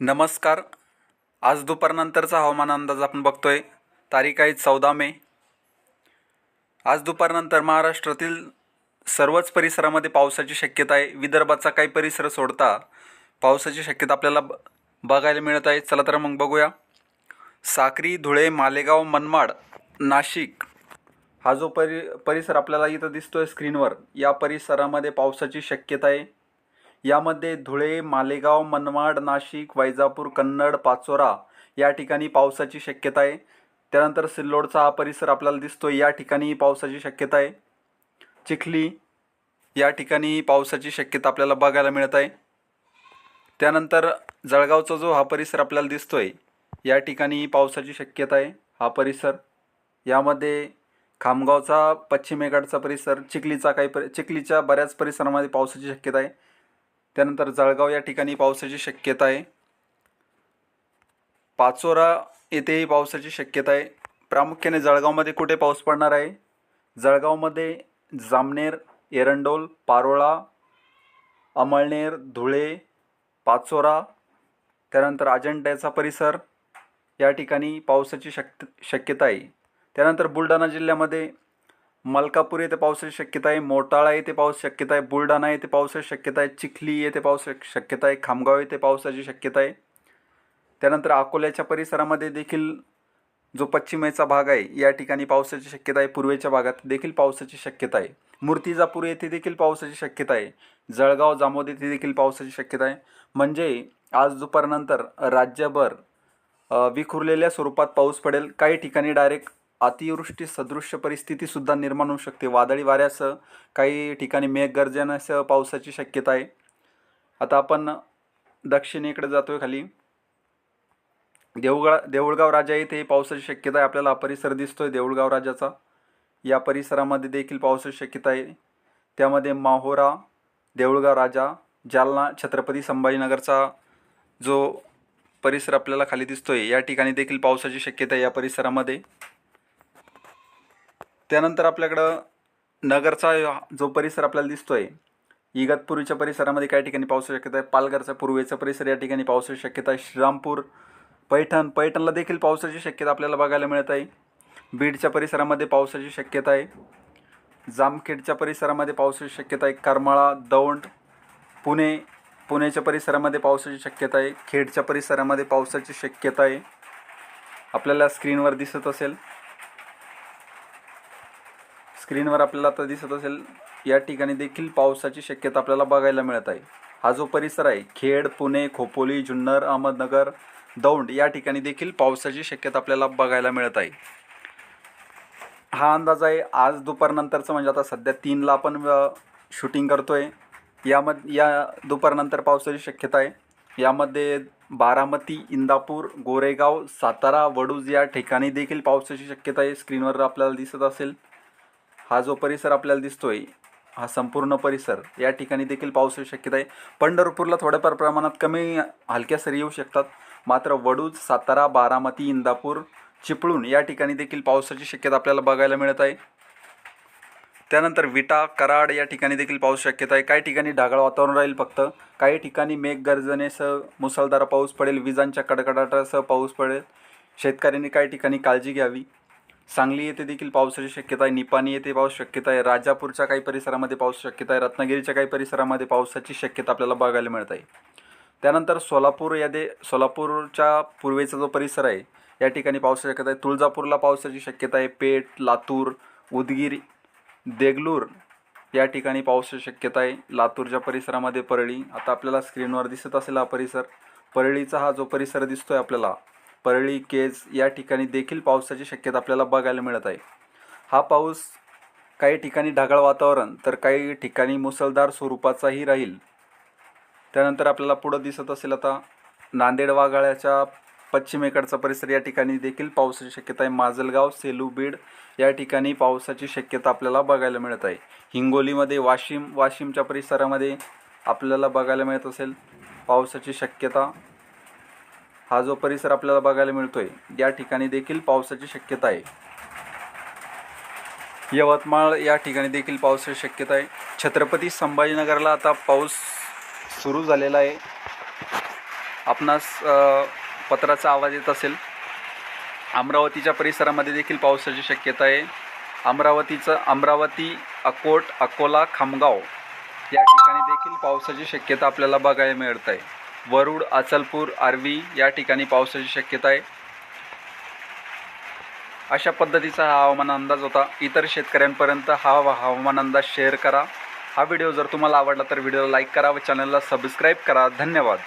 नमस्कार. आज दुपारनंतरचा हवामान अंदाज आपण बघतोय. तारीख आहे चौदा मे. आज दुपारनंतर महाराष्ट्रातील सर्वच परिसरामध्ये पावसाची शक्यता आहे. विदर्भाचा काही परिसर सोडता पावसाची शक्यता आपल्याला ब बघायला मिळत आहे. चला तर मग बघूया. साक्री धुळे मालेगाव मनमाड नाशिक हा जो परि परिसर आपल्याला इथं दिसतोय स्क्रीनवर या परिसरामध्ये पावसाची शक्यता आहे. यामध्ये धुळे मालेगाव मनमाड नाशिक वैजापूर कन्नड पाचोरा या ठिकाणी पावसाची शक्यता आहे. त्यानंतर सिल्लोडचा हा परिसर आपल्याला दिसतो या ठिकाणी पावसाची शक्यता आहे. चिखली या ठिकाणी पावसाची शक्यता आपल्याला बघायला मिळत आहे. त्यानंतर जळगावचा जो हा परिसर आपल्याला दिसतो आहे या ठिकाणी पावसाची शक्यता आहे. हा परिसर यामध्ये खामगावचा पश्चिमेकडचा परिसर चिखलीचा काही परि चिखलीच्या बऱ्याच परिसरामध्ये पावसाची शक्यता आहे. त्यानंतर जळगाव या ठिकाणी पावसाची शक्यता आहे. पाचोरा येथेही पावसाची शक्यता आहे. प्रामुख्याने जळगावमध्ये कुठे पाऊस पडणार आहे? जळगावमध्ये जामनेर एरंडोल पारोळा अमळनेर धुळे पाचोरा त्यानंतर अजंठ्याचा परिसर या ठिकाणी पावसाची शक्य शक्यता आहे. त्यानंतर बुलढाणा जिल्ह्यामध्ये मलकापूर येथे पावसाची शक्यता आहे मोटाळा येथे पाऊस शक्यता आहे बुलढाणा येथे पावसाची शक्यता आहे चिखली येथे पाऊस शक्यता आहे खामगाव येथे पावसाची शक्यता आहे. त्यानंतर अकोल्याच्या परिसरामध्ये देखील जो पश्चिमेचा भाग आहे या ठिकाणी पावसाची शक्यता आहे पूर्वेच्या भागात देखील पावसाची शक्यता आहे. मूर्तिजापूर येथे देखील पावसाची शक्यता आहे. जळगाव जामोद येथे देखील पावसाची शक्यता आहे. म्हणजे आज दुपारनंतर राज्यभर विखुरलेल्या स्वरूपात पाऊस पडेल. काही ठिकाणी डायरेक्ट अतिवृष्टी सदृश्य परिस्थितीसुद्धा निर्माण होऊ शकते. वादळी वाऱ्यासह काही ठिकाणी मेघगर्जनासह पावसाची शक्यता आहे. आता आपण दक्षिणेकडे जातोय खाली. देऊळगा देऊळगाव राजा येथे पावसाची शक्यता आहे. आपल्याला परिसर परिसर दिसतोय देऊळगाव राजाचा. या परिसरामध्ये देखील पावसाची शक्यता आहे. त्यामध्ये माहोरा देऊळगाव राजा जालना छत्रपती संभाजीनगरचा जो परिसर आपल्याला खाली दिसतोय या ठिकाणी देखील पावसाची शक्यता आहे या परिसरामध्ये. त्यानंतर आपल्याकडं नगरचा जो परिसर आपल्याला दिसतोय इगतपुरीच्या परिसरामध्ये काही ठिकाणी पावसाची शक्यता आहे. पालघरचा पूर्वेचा परिसर या ठिकाणी पावसाची शक्यता आहे. श्रीरामपूर पैठण पैठणला देखील पावसाची शक्यता आपल्याला बघायला मिळत आहे. बीडच्या परिसरामध्ये पावसाची शक्यता आहे. जामखेडच्या परिसरामध्ये पावसाची शक्यता आहे. करमाळा दौंड पुणे पुण्याच्या परिसरामध्ये पावसाची शक्यता आहे. खेडच्या परिसरामध्ये पावसाची शक्यता आहे. आपल्याला स्क्रीनवर दिसत असेल. स्क्रीनवर आपल्याला आता दिसत असेल या ठिकाणी देखील पावसाची शक्यता आपल्याला बघायला मिळत आहे. हा जो परिसर आहे खेड पुणे खोपोली जुन्नर अहमदनगर दौंड या ठिकाणी देखील पावसाची शक्यता आपल्याला बघायला मिळत आहे. हा अंदाज आहे आज दुपारनंतरचं म्हणजे आता सध्या तीनला आपण शूटिंग करतोय. यामध्ये या दुपारनंतर पावसाची शक्यता आहे. यामध्ये बारामती इंदापूर गोरेगाव सातारा वडूज या ठिकाणी देखील पावसाची शक्यता आहे. स्क्रीनवर आपल्याला दिसत असेल. हा जो परिसर आपल्याला दिसतोय हा संपूर्ण परिसर या ठिकाणी देखील पावसाची शक्यता आहे. पंढरपूरला थोड्याफार प्रमाणात कमी हलक्या सरी येऊ शकतात. मात्र वडूज सातारा बारामती इंदापूर चिपळूण या ठिकाणी देखील पावसाची शक्यता आपल्याला बघायला मिळत आहे. त्यानंतर विटा कराड या ठिकाणी देखील पाऊस शक्यता आहे. काही ठिकाणी ढगाळ वातावरण राहील फक्त. काही ठिकाणी मेघगर्जनेसह मुसळधार पाऊस पडेल. विजांच्या कडकडाटासह पाऊस पडेल. शेतकऱ्यांनी काही ठिकाणी काळजी घ्यावी. सांगली येथे देखील पावसाची शक्यता आहे. निपाणी येथे पाऊस शक्यता आहे. राजापूरच्या काही परिसरामध्ये पाऊस शक्यता आहे. रत्नागिरीच्या काही परिसरामध्ये पावसाची शक्यता आपल्याला बघायला मिळत आहे. त्यानंतर सोलापूर यादे सोलापूरच्या पूर्वेचा जो परिसर आहे या ठिकाणी पावसाची शक्यता आहे. तुळजापूरला पावसाची शक्यता आहे. पेठ लातूर उदगीर देगलूर या ठिकाणी पावसाची शक्यता आहे. लातूरच्या परिसरामध्ये परळी आता आपल्याला स्क्रीनवर दिसत असेल हा परिसर. परळीचा हा जो परिसर दिसतो आहे आपल्याला परळी केज या ठिकाणी देखील पावसाची शक्यता आपल्याला बघायला मिळत आहे. हा पाऊस काही ठिकाणी ढगाळ वातावरण तर काही ठिकाणी मुसळधार स्वरूपाचाही राहील. त्यानंतर आपल्याला पुढं दिसत असेल आता नांदेड वाघाळ्याच्या पश्चिमेकडचा परिसर. या ठिकाणी देखील पावसाची शक्यता आहे. माजलगाव सेलू बीड या ठिकाणी पावसाची शक्यता आपल्याला बघायला मिळत आहे. हिंगोलीमध्ये वाशिम वाशिमच्या परिसरामध्ये आपल्याला बघायला मिळत असेल पावसाची शक्यता. हा जो परिसर आपल्याला बघायला मिळतोय या ठिकाणी देखील पावसाची शक्यता आहे. यवतमाळ या ठिकाणी देखील पावसाची शक्यता आहे. छत्रपती संभाजीनगरला आता पाऊस सुरू झालेला आहे. आपणास पत्राचा आवाज येत असेल. अमरावतीच्या परिसरामध्ये देखील पावसाची शक्यता आहे. अमरावतीचं अमरावती अकोट अकोला खामगाव या ठिकाणी देखील पावसाची शक्यता आपल्याला बघायला मिळत आहे. वरुड अचलपूर आर्वी या ठिकाणी पावसाची शक्यता आहे. अशा पद्धतीचा हा हवामान अंदाज होता. इतर शेतकऱ्यांपर्यंत हा हवामान अंदाज शेअर करा. हा व्हिडिओ जर तुम्हाला आवडला तर व्हिडिओला लाईक करा व चॅनलला सबस्क्राईब करा. धन्यवाद.